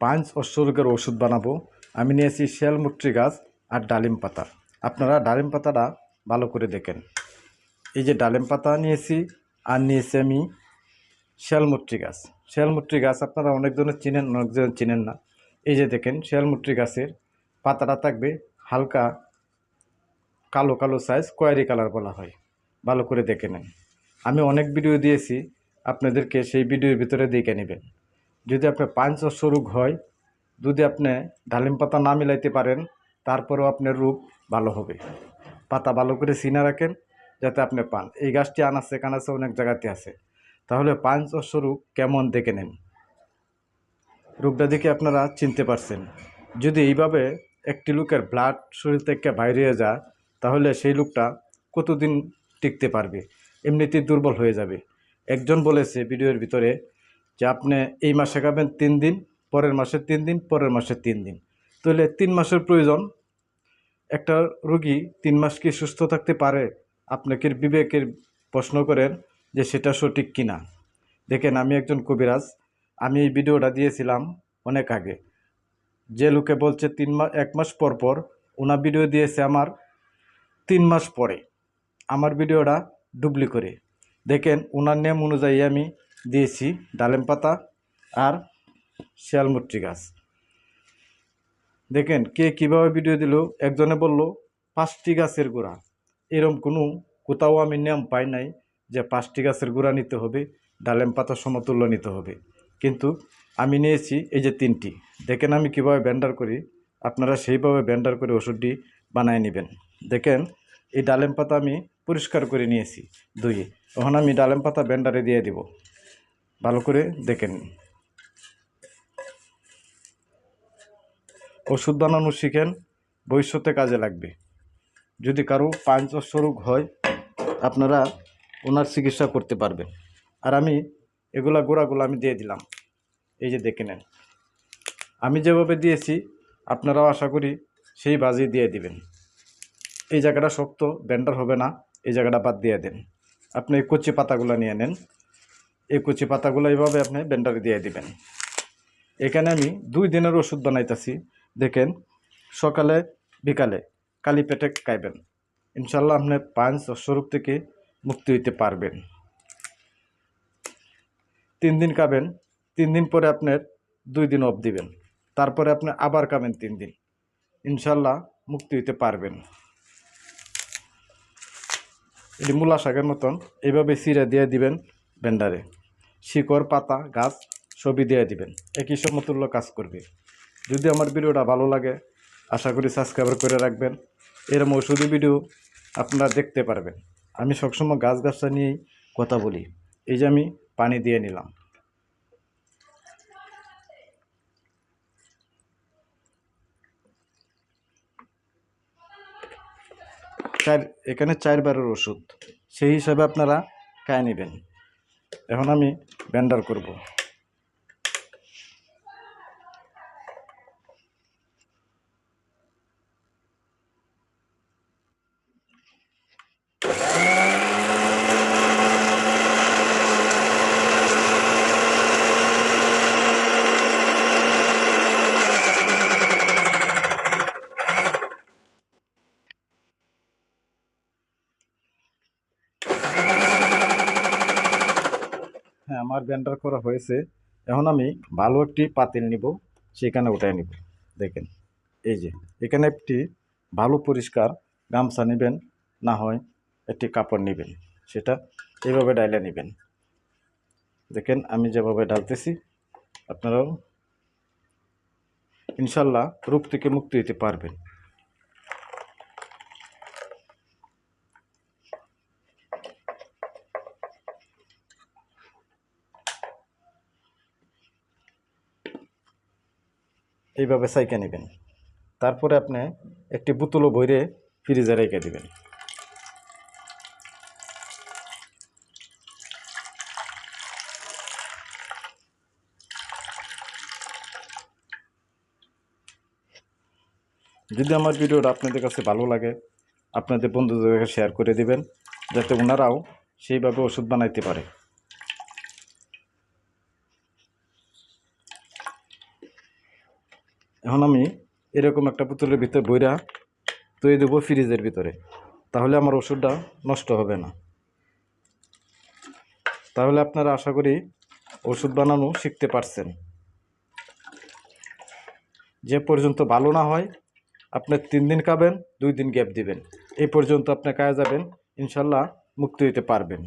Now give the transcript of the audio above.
পাঁচ অশ্বরোগের ওষুধ বানাবো। আমি নিয়েছি শিয়ালমুট্রি গাছ আর ডালিম পাতা। আপনারা ডালিম পাতাটা ভালো করে দেখেন। এই যে ডালিম পাতা নিয়েছি আর নিয়েছি আমি শিয়ালমুট্রি গাছ। শিয়ালমুট্রি গাছ আপনারা অনেক ধরনের চিনেন অনেকজন চিনেন না। এই যে দেখেন শিয়ালমুট্রি গাছের পাতাটা থাকবে হালকা কালো কালো সাইজ কোয়ারি কালার বলা হয়। ভালো করে দেখে নেন। আমি অনেক ভিডিও দিয়েছি, আপনাদেরকে সেই ভিডিওর ভিতরে দেখে নেবেন। যদি আপনার পাঁচ রোগ হয়, যদি আপনি ডালিম পাতা না মিলাইতে পারেন, তারপরেও আপনার রোগ ভালো হবে। পাতা ভালো করে সিনা রাখেন, যাতে আপনি পান। এই গাছটি আনাচে কানাচে অনেক জায়গাতে আছে। তাহলে পাঁচ রোগ কেমন দেখে নেন? রোগটা দেখে আপনারা চিনতে পারছেন। যদি এইভাবে একটি লোকের ব্লাড শরীর থেকে বাইরে যায়, তাহলে সেই লোকটা কতদিন টিকতে পারবে? এমনিতেই দুর্বল হয়ে যাবে। একজন বলেছে, ভিডিওর ভিতরে যে আপনি এই মাসে খাবেন তিন দিন, পরের মাসে তিন দিন, পরের মাসে তিন দিন। তাহলে তিন মাসের প্রয়োজন, একটা রুগী তিন মাস কি সুস্থ থাকতে পারে? আপনাকে বিবেকের প্রশ্ন করেন যে সেটা সঠিক কিনা? দেখেন, আমি একজন কবিরাজ, আমি এই ভিডিওটা দিয়েছিলাম অনেক আগে। যে লোকে বলছে তিন মাস এক মাস পর পর, ওনা ভিডিও দিয়েছে আমার তিন মাস পরে। আমার ভিডিওটা ডুবলি করে। দেখেন, ওনার নিয়ম অনুযায়ী আমি দিয়েছি ডালেম পাতা আর শিয়ালমুট্রি গাছ। দেখেন কে কীভাবে ভিডিও দিল, একজনে বলল, পাঁচটি গাছের গোড়া। এরম কোনো কোথাও আমি নিয়ম পাই নাই যে পাঁচটি গাছের গোড়া নিতে হবে, ডালেম পাতা সমতুল্য নিতে হবে। কিন্তু আমি নিয়েছি এই যে তিনটি। দেখেন আমি কীভাবে ব্যান্ডার করি, আপনারা সেইভাবে ব্যান্ডার করে ওষুধটি বানায় নেবেন। দেখেন, এই ডালেম পাতা আমি পরিষ্কার করে নিয়েছি ধুয়ে তখন আমি ডালেম পাতা ব্যান্ডারে দিয়ে দিব। ভালো করে দেখেন। ওষুধ বানানো শিখেন, ভবিষ্যতে কাজে লাগবে। যদি কারও পাঁচ রোগ হয়, আপনারা ওনার চিকিৎসা করতে পারবেন। আর আমি এগুলা গোড়াগুলো আমি দিয়ে দিলাম। এই যে দেখে নেন। আমি যেভাবে দিয়েছি, আপনারাও আশা করি সেই বাজি দিয়ে দিবেন। এই জায়গাটা শক্ত, ব্যান্ডার হবে না, এই জায়গাটা বাদ দিয়ে দেন। আপনি কচি পাতাগুলো নিয়ে নেন। এই কচি পাতাগুলো এইভাবে আপনি ব্যান্ডারে দিয়ে দিবেন। এখানে আমি দুই দিনের ওষুধ বানাইতেছি, দেখেন, সকালে, বিকালে, কালি পেটে খাইবেন। ইনশাল্লাহ আপনি পাঁচ স্বরূপ থেকে মুক্তি হইতে পারবেন। তিন দিন খাবেন, তিন দিন পরে আপনার দুই দিন অফ দিবেন। তারপরে আপনি আবার খাবেন তিন দিন। ইনশাল্লাহ মুক্তি হইতে পারবেন। এটি মূলা শাকের মতন, এইভাবে চিরা দিয়ে দিবেন ব্যান্ডারে শিকড়, পাতা, গাছ সবই দিয়ে দিবেন। একই সমতুল্য কাজ করবে। যদি আমার ভিডিওটা ভালো লাগে, আশা করি সাবস্ক্রাইবার করে রাখবেন। এরম ওষুধি ভিডিও আপনারা দেখতে পারবেন। আমি সবসময় গাছ গাছটা নিয়েই কথা বলি। এই যে আমি পানি দিয়ে নিলাম। চার, এখানে চারবারের ওষুধ সেই হিসাবে আপনারা খায় নেবেন। এখন আমি ব্যান্ডার করব। হ্যাঁ আমার ব্যান্ডার করা হয়েছে। এখন আমি ভালো একটি পাতিল নিব, সেখানে উঠাই নিব। দেখেন, এই যে, এখানে একটি ভালো পরিষ্কার গামছা নেবেন, না হয় একটি কাপড় নেবেন। সেটা এইভাবে ডাইলে নেবেন। দেখেন, আমি যেভাবে ডালতেছি আপনারাও ইনশাল্লাহ রূপ থেকে মুক্তি দিতে পারবেন। এইভাবে সাইকে নেবেন। তারপরে আপনি একটি বোতলও ভরে ফ্রিজে রেখে দেবেন। যদি আমার ভিডিওটা আপনাদের কাছে ভালো লাগে, আপনাদের বন্ধুদের শেয়ার করে দিবেন, যাতে ওনারাও সেইভাবে ওষুধ বানাইতে পারে। এখন আমি এরকম একটা পুতুলের ভিতরে বইরা তৈরি দেবো ফ্রিজের ভিতরে। তাহলে আমার ওষুধটা নষ্ট হবে না। তাহলে আপনারা আশা করি ওষুধ বানানো শিখতে পারছেন। যে পর্যন্ত ভালো না হয়, আপনি তিন দিন খাবেন, দুই দিন গ্যাপ দিবেন। এই পর্যন্ত আপনি কাজে যাবেন, ইনশাল্লাহ মুক্তি হইতে পারবেন।